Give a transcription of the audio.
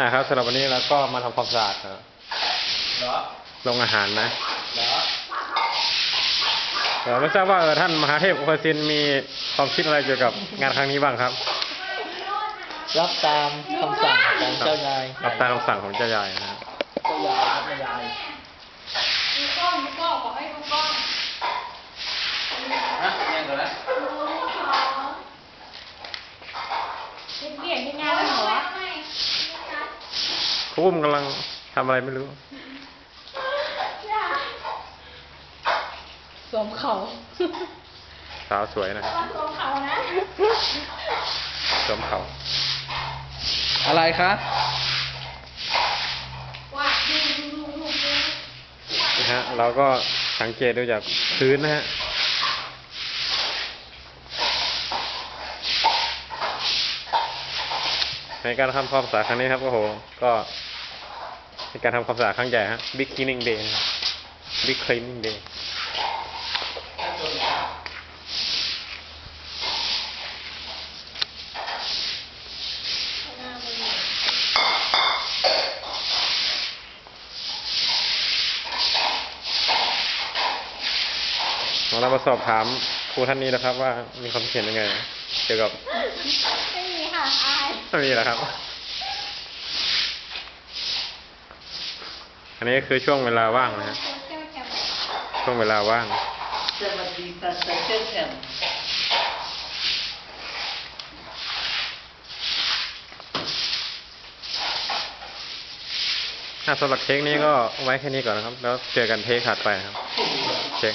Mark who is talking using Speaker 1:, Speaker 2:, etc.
Speaker 1: นะครับสำหรับวันนี้เราก็มาทำความสะอาดครับ
Speaker 2: เหรอ
Speaker 1: ลงอาหารนะ
Speaker 2: เหรอ
Speaker 1: เดี๋ยวไม่ทราบว่าเออท่านมหาเทพอุปสินมีความคิดอะไรเกี่ยวกับงานครั้งนี้บ้างครับ
Speaker 2: รับตามคำสั่งของเจ้านาย
Speaker 1: รับตามคำสั่งของเจ้ายายนะครับ
Speaker 2: เจ้ายายครับแม่ยาย
Speaker 3: ดูกล้องดูกล้องบอกให้ดูกล้อง
Speaker 2: ฮะแม่งเหรอนะ
Speaker 3: ดูเขาเรียนที่งานเหรอ
Speaker 1: ครูอุ้มกำลังทำอะไรไม่รู้
Speaker 3: สวมเขา
Speaker 1: สาวสวยนะครับ
Speaker 3: สวมเขานะ
Speaker 1: สวมเขา
Speaker 2: อะไรคะ
Speaker 3: ว่าดูดูดูดูดู
Speaker 1: นะฮะเราก็สังเกตดูจากพื้นนะฮะ ในการทำความสะอาดครั้งนี้ครับโอ้โหก็เป็นการทำความสะอาดครั้งใหญ่ฮะ Big Cleaning Day นะครับ Big Cleaning Day เรามาสอบถาม รูท่านนี้นะครับ ว่ามีความคิดเห็นยังไง เกี่ยวกับ
Speaker 3: ไม่มีค่ะอาย
Speaker 1: ไม่มีแล้วครับ อันนี้คือช่วงเวลาว่างนะฮะ
Speaker 3: โซเชียลแคม
Speaker 1: ช่วงเวลาว่าง
Speaker 2: สวัสดีค่ะใส่เสื้อแขน
Speaker 1: ถ้าสำหรับเทคนี้ก็ไว้แค่นี้ก่อนนะครับ แล้วเจอกันเทคถัดไปครับ เช็ค